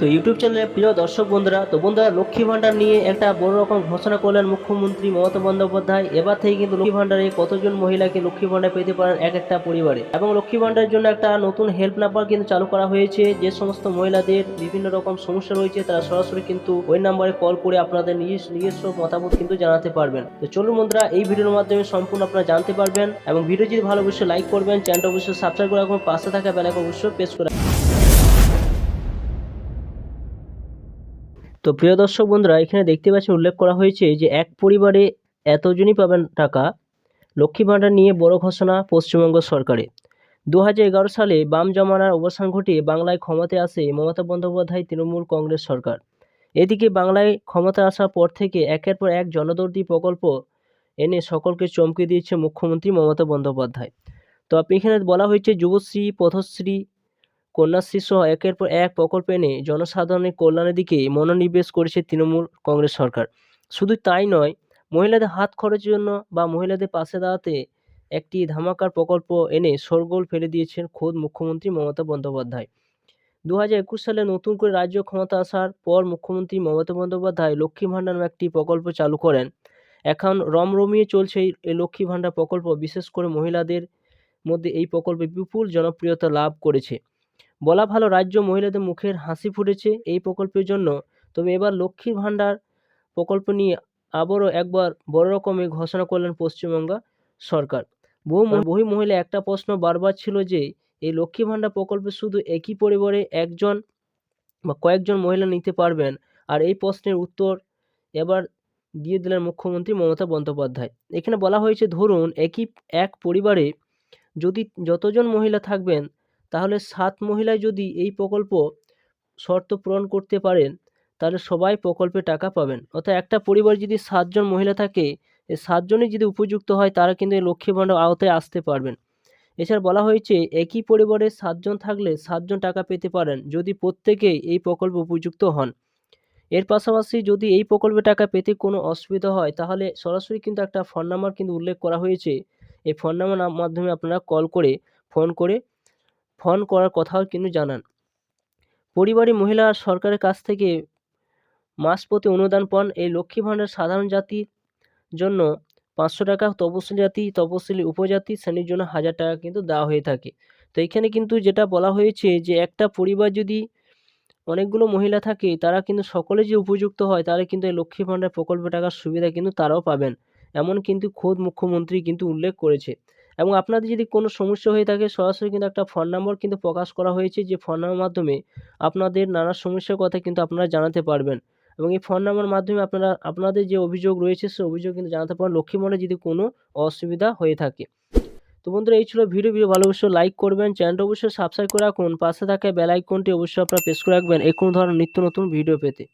তো ইউটিউব চ্যানেলে প্রিয় দর্শক বন্ধুরা, তো বন্ধুরা, লক্ষ্মী ভাণ্ডার নিয়ে একটা বড় রকম ঘোষণা করলেন মুখ্যমন্ত্রী মমতা বন্দ্যোপাধ্যায়। এবার থেকে কিন্তু লক্ষ্মী ভাণ্ডারে কতজন মহিলাকে লক্ষ্মী ভাণ্ডার পেতে পারেন এক একটা পরিবারে? এবং লক্ষ্মী ভাণ্ডারের জন্য একটা নতুন হেল্প নাম্বার কিন্তু চালু করা হয়েছে। যে সমস্ত মহিলাদের বিভিন্ন রকম সমস্যা রয়েছে, তারা সরাসরি কিন্তু ওই নাম্বারে কল করে আপনাদের নিজস্ব নিজস্ব মতামত কিন্তু জানাতে পারবেন। তো চলুন বন্ধুরা, এই ভিডিওর মাধ্যমে সম্পূর্ণ আপনারা জানতে পারবেন। এবং ভিডিও যদি ভালো অবশ্যই লাইক করবেন চ্যানেলটা অবশ্যই সাবস্ক্রাইব করে রাখবেন পাশে থাকা বেলাকে অবশ্যই প্রেস করে তো প্রিয় দর্শক বন্ধুরা, এখানে দেখতে পাচ্ছেন উল্লেখ করা হয়েছে যে এক পরিবারে এতজনই পাবেন টাকা লক্ষ্মী ভাণ্ডার নিয়ে বড় ঘোষণা পশ্চিমবঙ্গ সরকারে দু হাজার এগারো সালে বাম জমানার অবসান ঘটিয়ে বাংলায় ক্ষমতায় আসে মমতা বন্দ্যোপাধ্যায়, তৃণমূল কংগ্রেস সরকার। এদিকে বাংলায় ক্ষমতা আসার পর থেকে একের পর এক জনদর্দি প্রকল্প এনে সকলকে চমকে দিয়েছে মুখ্যমন্ত্রী মমতা বন্দ্যোপাধ্যায়। তো আপনি এখানে বলা হয়েছে যুবশ্রী, পথশ্রী কন্যাশ্রী সহ একের পর এক প্রকল্প এনে জনসাধারণের কল্যাণের দিকে মনোনিবেশ করেছে তৃণমূল কংগ্রেস সরকার। শুধু তাই নয়, মহিলাদের হাত খরচের জন্য বা মহিলাদের পাশে দাঁড়াতে একটি ধামাকার প্রকল্প এনে শোরগোল ফেলে দিয়েছেন খোদ মুখ্যমন্ত্রী মমতা বন্দ্যোপাধ্যায়। দু হাজার একুশ সালে নতুন করে রাজ্য ক্ষমতা আসার পর মুখ্যমন্ত্রী মমতা বন্দ্যোপাধ্যায় লক্ষ্মী ভাণ্ডার একটি প্রকল্প চালু করেন। এখন রমরমিয়ে চলছে এই লক্ষ্মী ভাণ্ডার প্রকল্প, বিশেষ করে মহিলাদের মধ্যে এই প্রকল্পে বিপুল জনপ্রিয়তা লাভ করেছে। বলা ভালো রাজ্য মহিলাদের মুখের হাসি ফুটেছে এই প্রকল্পের জন্য। তবে এবার লক্ষ্মীর ভাণ্ডার প্রকল্প নিয়ে আবারও একবার বড় রকমের ঘোষণা করলেন পশ্চিমবঙ্গ সরকার। বহু বহু মহিলা একটা প্রশ্ন বারবার ছিল যে, এই লক্ষ্মী ভাণ্ডার প্রকল্পে শুধু একই পরিবারে একজন বা কয়েকজন মহিলা নিতে পারবেন? আর এই প্রশ্নের উত্তর এবার দিয়ে দিলেন মুখ্যমন্ত্রী মমতা বন্দ্যোপাধ্যায়। এখানে বলা হয়েছে, ধরুন, একই, এক পরিবারে যদি যতজন মহিলা থাকবেন তাহলে সাত মহিলায় যদি এই প্রকল্প শর্ত পূরণ করতে পারেন, তাহলে সবাই প্রকল্পে টাকা পাবেন। অর্থাৎ একটা পরিবার যদি সাতজন মহিলা থাকে, এই সাতজনই যদি উপযুক্ত হয়, তারা কিন্তু এই লক্ষ্মী ভাণ্ডার আওতায় আসতে পারবেন। এছাড়া বলা হয়েছে, একই পরিবারে সাতজন থাকলে সাতজন টাকা পেতে পারেন যদি প্রত্যেকেই এই প্রকল্পে উপযুক্ত হন। এর পাশাপাশি যদি এই প্রকল্পে টাকা পেতে কোনো অসুবিধা হয়, তাহলে সরাসরি কিন্তু একটা ফোন নাম্বার কিন্তু উল্লেখ করা হয়েছে। এই ফোন নাম্বার মাধ্যমে আপনারা কল করে, ফোন করে ফোন করার কথাও কিন্তু জানান। পরিবারী মহিলা সরকারের কাছ থেকে মাস প্রতি অনুদান পান এই লক্ষ্মী ভাণ্ডার সাধারণ জাতির জন্য পাঁচশো টাকা তপশিলি জাতি তপশিলি উপজাতি শ্রেণির জন্য হাজার টাকা কিন্তু দেওয়া হয়ে থাকে। তো এখানে কিন্তু যেটা বলা হয়েছে যে একটা পরিবার যদি অনেকগুলো মহিলা থাকে, তারা কিন্তু সকলে যে উপযুক্ত হয়, তাহলে কিন্তু এই লক্ষ্মী ভাণ্ডার প্রকল্প টাকার সুবিধা কিন্তু তারাও পাবেন। এমন কিন্তু খোদ মুখ্যমন্ত্রী কিন্তু উল্লেখ করেছে। এবং আপনাদের যদি কোনো সমস্যা হয়ে থাকে, সরাসরি কিন্তু একটা ফোন নাম্বার কিন্তু প্রকাশ করা হয়েছে, যে ফোন নাম্বার মাধ্যমে আপনাদের নানা সমস্যার কথা কিন্তু আপনারা জানাতে পারবেন। এবং এই ফোন নাম্বার মাধ্যমে আপনারা, আপনাদের যে অভিযোগ রয়েছে, সে অভিযোগ কিন্তু জানাতে পারেন। লক্ষ্মী ভাণ্ডারে যদি কোনো অসুবিধা হয়ে থাকে। তো বন্ধুরা, এই ছিল ভিডিও। ভিডিও ভালো অবশ্যই লাইক করবেন। চ্যানেলটা অবশ্যই সাবস্ক্রাইব করে রাখুন। পাশে থাকা বেল আইকনটি অবশ্যই আপনারা প্রেস করে রাখবেন। এই কোনো ধরনের নিত্য নতুন ভিডিও পেতে।